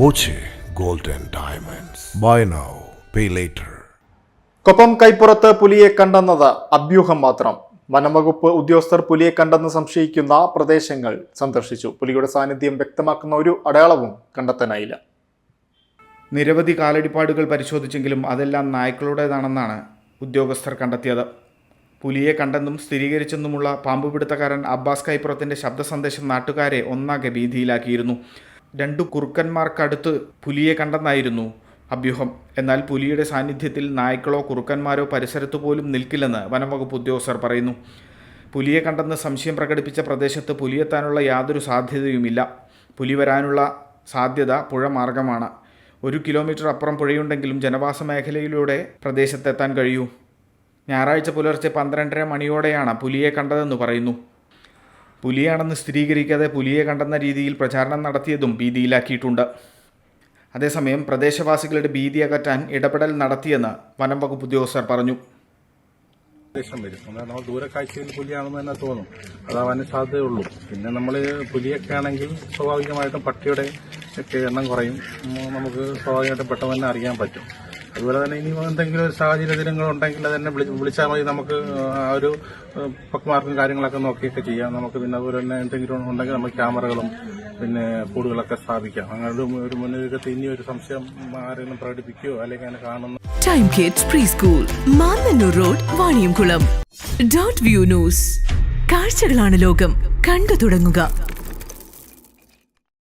Boche golden diamonds Diamonds. Buy now, pay later. കൊപ്പം കൈപ്പുറത്ത് പുലിയെ കണ്ടെന്നത് അഭ്യൂഹം മാത്രം. വനംവകുപ്പ് ഉദ്യോഗസ്ഥർ പുലിയെ കണ്ടെന്ന് സംശയിക്കുന്ന പ്രദേശങ്ങൾ സന്ദർശിച്ചു. പുലിയുടെ സാന്നിധ്യം വ്യക്തമാക്കുന്ന ഒരു അടയാളവും കണ്ടെത്താനായില്ല. നിരവധി കാലടിപ്പാടുകൾ പരിശോധിച്ചെങ്കിലും അതെല്ലാം നായ്ക്കളുടേതാണെന്നാണ് ഉദ്യോഗസ്ഥർ കണ്ടെത്തിയത്. പുലിയെ കണ്ടെന്നും സ്ഥിരീകരിച്ചെന്നുമുള്ള പാമ്പുപിടുത്തക്കാരൻ അബ്ബാസ് കൈപ്പുറത്തിന്റെ ശബ്ദ സന്ദേശം നാട്ടുകാരെ ഒന്നാകെ ഭീതിയിലാക്കിയിരുന്നു. രണ്ടു കുറുക്കന്മാർക്കടുത്ത് പുലിയെ കണ്ടെന്നായിരുന്നു അഭ്യൂഹം. എന്നാൽ പുലിയുടെ സാന്നിധ്യത്തിൽ നായ്ക്കളോ കുറുക്കന്മാരോ പരിസരത്ത് പോലും നിൽക്കില്ലെന്ന് വനംവകുപ്പ് ഉദ്യോഗസ്ഥർ പറയുന്നു. പുലിയെ കണ്ടെന്ന് സംശയം പ്രകടിപ്പിച്ച പ്രദേശത്ത് പുലിയെത്താനുള്ള യാതൊരു സാധ്യതയുമില്ല. പുലി വരാനുള്ള സാധ്യത പുഴ മാർഗമാണ് ഒരു കിലോമീറ്റർ അപ്പുറം പുഴയുണ്ടെങ്കിലും ജനവാസ മേഖലയിലൂടെ പ്രദേശത്തെത്താൻ കഴിയൂ. ഞായറാഴ്ച പുലർച്ചെ പന്ത്രണ്ടര മണിയോടെയാണ് പുലിയെ കണ്ടതെന്ന് പറയുന്നു. പുലിയാണെന്ന് സ്ഥിരീകരിക്കാതെ പുലിയെ കണ്ടെന്ന രീതിയിൽ പ്രചാരണം നടത്തിയതും ഭീതിയിലാക്കിയിട്ടുണ്ട്. അതേസമയം പ്രദേശവാസികളുടെ ഭീതി അകറ്റാൻ ഇടപെടൽ നടത്തിയെന്ന് വനം വകുപ്പ് ഉദ്യോഗസ്ഥർ പറഞ്ഞു. വരും. നമ്മൾ ദൂരക്കാഴ്ചയിൽ പുലിയാണെന്ന് തന്നെ തോന്നും. അത് അവന് സാധ്യതയുള്ളൂ. പിന്നെ നമ്മൾ പുലിയൊക്കെ ആണെങ്കിൽ സ്വാഭാവികമായിട്ടും പട്ടിയുടെ ഒക്കെ എണ്ണം കുറയും. നമുക്ക് സ്വാഭാവികമായിട്ടും പെട്ടെന്ന് തന്നെ അറിയാൻ പറ്റും. അതുപോലെ തന്നെ ഇനി എന്തെങ്കിലും ഒരു സാഹചര്യങ്ങൾ ഉണ്ടെങ്കിൽ തന്നെ വിളി- വിളിച്ചാൽ മതി. നമുക്ക് ആ ഒരു പക്മാർക്കും കാര്യങ്ങളൊക്കെ നോക്കിയൊക്കെ ചെയ്യാം. നമുക്ക് പിന്നെ അതുപോലെ തന്നെ എന്തെങ്കിലും ഉണ്ടെങ്കിൽ നമ്മൾ ക്യാമറകളും പിന്നെ കൂടുകളൊക്കെ സ്ഥാപിക്കാം. അങ്ങനെ ഒരു മുന്നൊരുക്കത്തിൽ ഇനി ഒരു സംശയം ആരെങ്കിലും പ്രകടിപ്പിക്കുകയോ അല്ലെങ്കിൽ അങ്ങനെ കാണുന്ന time kids pre school Mannanur road Vaniyamkulam dot view news കാഴ്ചകളാണ് ലോകം. കണ്ടു തുടങ്ങുക.